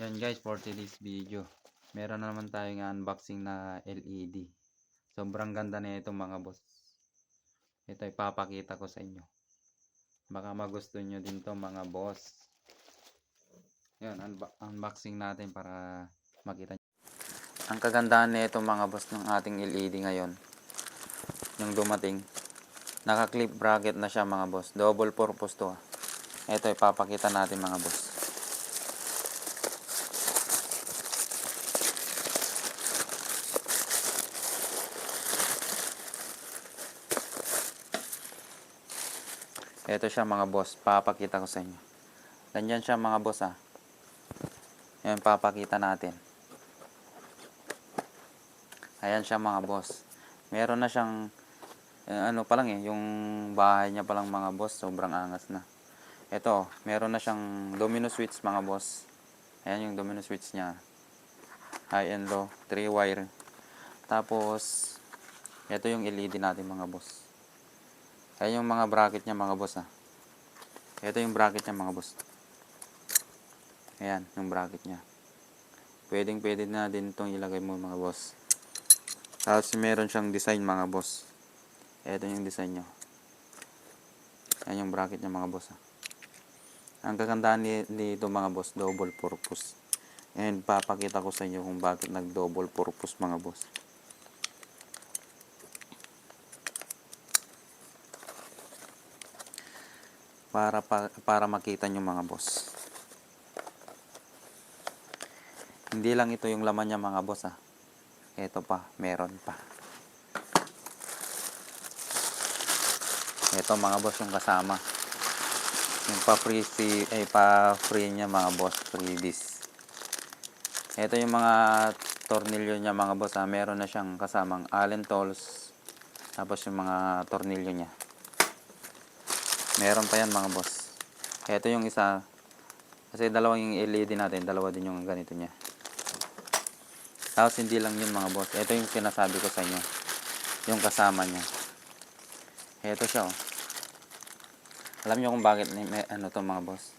Yan guys, for today's video. Meron na naman tayong unboxing na LED. Sobrang ganda na ito mga boss. Ito ipapakita ko sa inyo. Baka magusto nyo din to mga boss. Yan, unba- unboxing natin para makita nyo. Ang kagandahan na mga boss ng ating LED ngayon. Yung dumating. Naka-clip bracket na siya mga boss. Double purpose to. ah. Ito ipapakita natin mga boss. Ito siya mga boss. Papakita ko sa inyo. Ganyan siya mga boss ah. Yan papakita natin. Ayan siya mga boss. Meron na siyang eh, ano pa lang eh, yung bahay niya pa lang mga boss, sobrang angas na. Ito, meron na siyang domino switch mga boss. Ayan yung domino switch niya. High and low, 3 wire. Tapos, ito yung LED natin mga boss. Ayan yung mga bracket niya mga boss ah. Ito yung bracket niya mga boss. Ayan, yung bracket niya. Pwedeng pwede na din itong ilagay mo mga boss. Tapos meron siyang design mga boss. Ito yung design niya. Ayan yung bracket niya mga boss. ah. Ang kagandahan ni- nito mga boss, double purpose. And papakita ko sa inyo kung bakit nag double purpose mga boss. Para pa, para makita nyo mga boss. Hindi lang ito yung laman niya mga boss ah. Ito pa, meron pa. Ito mga boss yung kasama. Yung pa free si ay pa free niya mga boss, freebies. Ito yung mga tornilyo niya mga boss, ah. meron na siyang kasamang allen tools. Tapos yung mga tornilyo niya. Meron pa yan mga boss. Ito yung isa. Kasi dalawang yung LED natin, dalawa din yung ganito niya. Tapos hindi lang yun mga boss. Ito yung sinasabi ko sa inyo. Yung kasama niya. Ito siya oh. Alam niyo kung bakit may, ano to mga boss.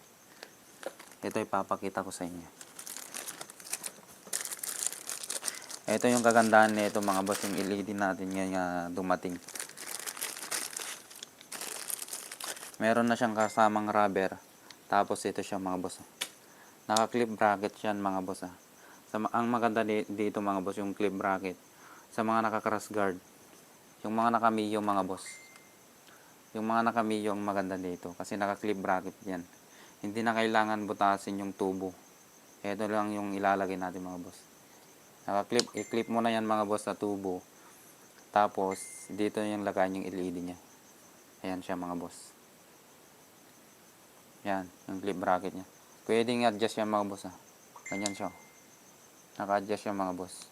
Ito ipapakita ko sa inyo. Ito yung kagandahan nito mga boss, yung LED natin ngayon nga dumating. Meron na siyang kasamang rubber. Tapos ito siya mga boss. Naka-clip bracket yan mga boss. ah. Sa, ang maganda di- dito mga boss, yung clip bracket. Sa mga naka-cross guard. Yung mga naka-mio mga boss. Yung mga naka-mio ang maganda dito. Kasi naka-clip bracket yan. Hindi na kailangan butasin yung tubo. Ito lang yung ilalagay natin mga boss. Naka-clip, i-clip mo na yan mga boss sa tubo. Tapos, dito yung lagay yung LED niya. Ayan siya mga boss. Yan, yung clip bracket niya. Pwedeng adjust yan mga boss ah. Ganyan siya. Naka-adjust yan mga boss.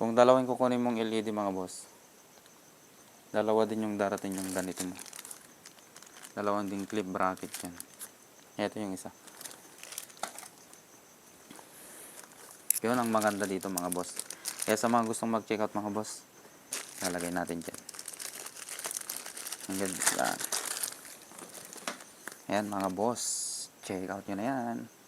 Kung dalawang kukunin mong LED mga boss, dalawa din yung darating yung ganito mo. Dalawang din clip bracket yan. Ito yung isa. Yun ang maganda dito mga boss. Kaya sa mga gustong mag-check out mga boss, lalagay natin dyan. Ang ganda. Yan mga boss. Check out nyo na yan.